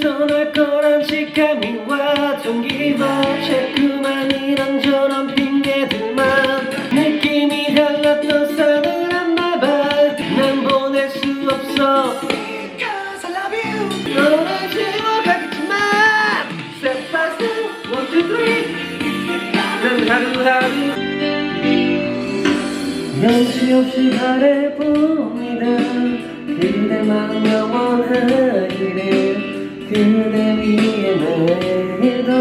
떠날 거란 직감이 와 Don't 자꾸만 이런저런 핑계들만 느낌이 달랐던 싸늘한 말봐난 보낼 수 없어. Cause I love you. 너를 지워가겠지만 Step by step, one, two, three. 난 하루하루 연시 없이 바래봅니다. 그대만 영원하기를 그대 위해 내일도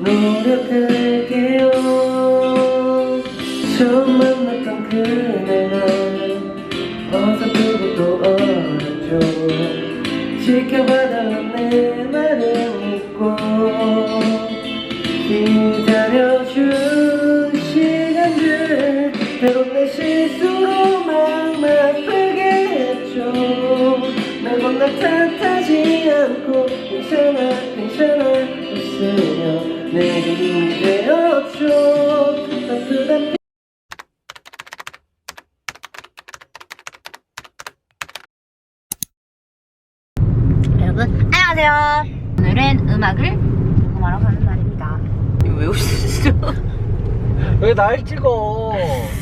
노력할게요. 처음 만났던 그날 난 어설프고 또 어렵죠. 지켜봐달 웃으며 내게 힘이 되었죠 따뜻한 여러분 안녕하세요. 오늘은 음악을 녹음하러 가는 날입니다. 이거 왜 웃으시죠? 왜 날 찍어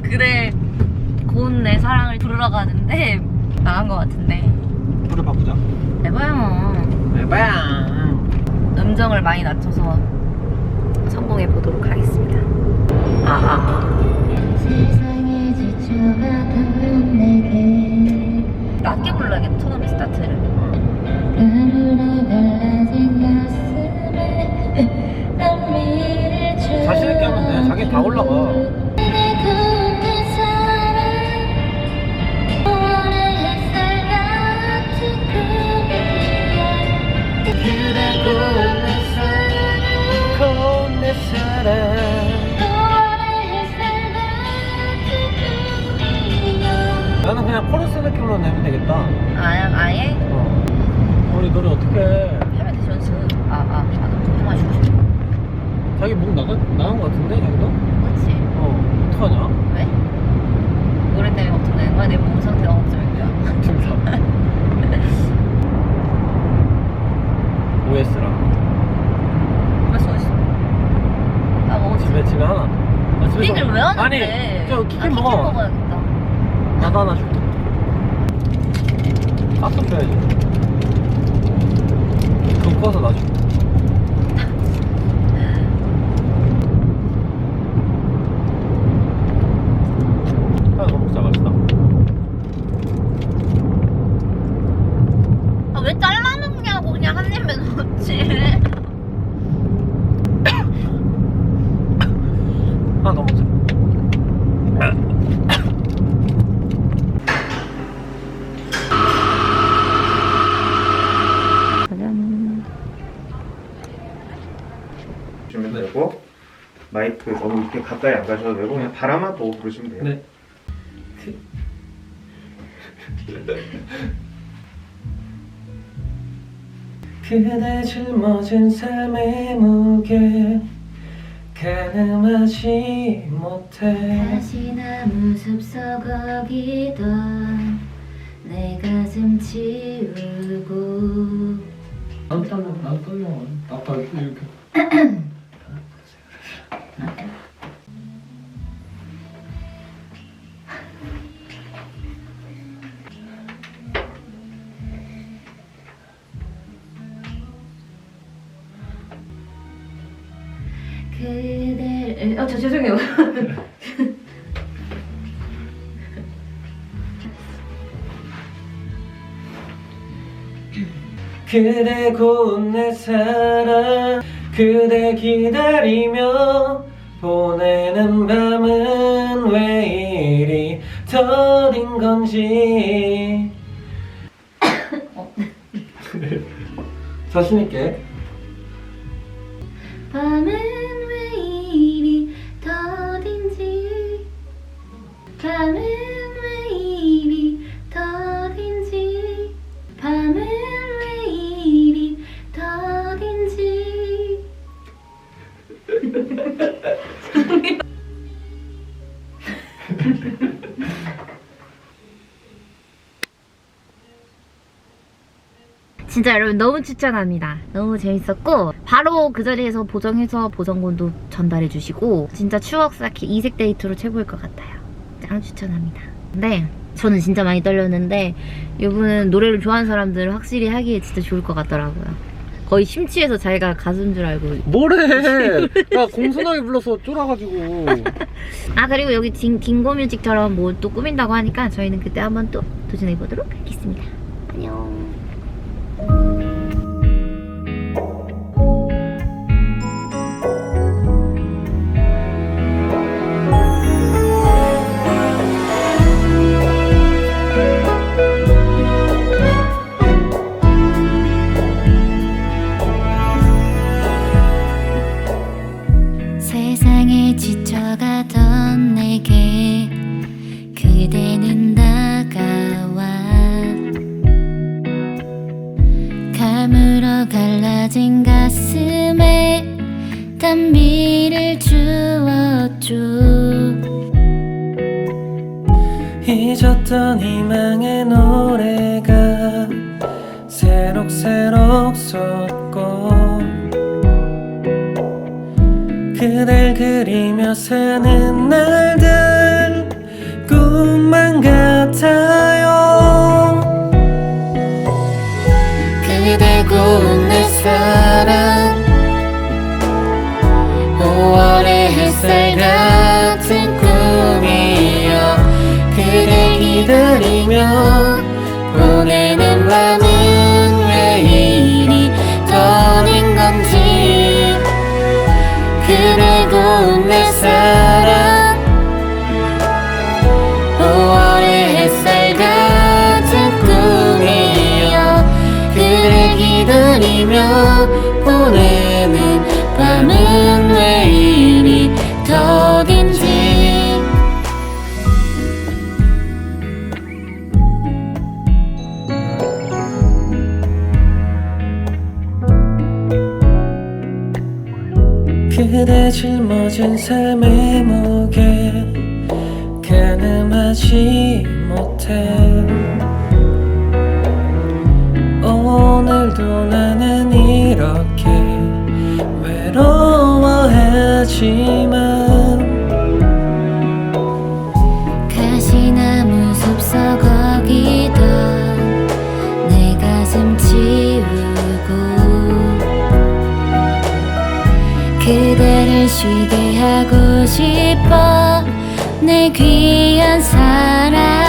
그대 고운 내 사랑을 부르러 가는데 나간 것 같은데 노래 바꾸자 해봐요. 해봐야 음정을 많이 낮춰서 성공해 보도록 하겠습니다. 아, 아. 되겠다 아예 아예 어. 우리 노래 어떻게 해 하면 되죠. 연습. 아, 아, 나도 좀 마시고 싶어. 자기 목 나가, 나간 거 같은데 자기도? 그렇지. 어 어떡하냐 왜? 노래 때문에 걱정되는 거야? 내 몸 상태가 걱정인 거야? 증상 OS랑 벌써 어딨어? 나 먹었어. 집에 집에 하나 아, 집에서- 왜 하는데? 아니 저 키킨 아, 먹어 먹어야겠다. 나도 하나 줄게 깍둑 줘야지. 그거 꺼서 놔줄게 하나 더 먹자 맛있다 아, 왜 잘라먹냐고 그냥 한 입에 넣었지. 하나 더 먹자 짜잔. 주시면 되고 마이크 너무 이렇게 가까이 안 가셔도 되고 그냥 바람만 보고 부르시면 돼요. 네. 그대 짊어진 삶의 무게 가늠하지 못해. 다시 나 모습 썩어기던 내 가슴 치우고. 안 떨려 안 떨려. 아까 이렇게 그대를 어 저 죄송해요. 그대 고운 내 사랑 그대 기다리며 보내는 밤은 왜 이리 더딘 건지. 자신 있게. 밤은 밤은 왜 이리 더딘지 밤은 왜 이리 더딘지 진짜 여러분 너무 추천합니다. 너무 재밌었고 바로 그 자리에서 보정해서 보정본도 전달해 주시고 진짜 추억 쌓기 이색 데이트로 최고일 것 같아요. 짱 추천합니다. 근데 저는 진짜 많이 떨렸는데 이분은 노래를 좋아하는 사람들은 확실히 하기에 진짜 좋을 것 같더라고요. 거의 심취해서 자기가 가수인 줄 알고 뭐래? 야 공손하게 불러서 쫄아가지고. 아 그리고 여기 딩, 딩고뮤직처럼 뭐 또 꾸민다고 하니까 저희는 그때 한번 또 도전해 보도록 하겠습니다. 안녕. 갈라진 가슴에 단비를 주었죠 잊었던 희망의 노래가 새록새록 솟고 그댈 그리며 사는 날들 꿈만 같아 사랑. 5월의 햇살 같은 꿈이여 그대 기다리며 기다리며 보내는 밤은 왜 이리 더딘지. 그대 짊어진 삶의 무게 가늠하지 못해 쉬게 하고 싶어. 내 귀한 사람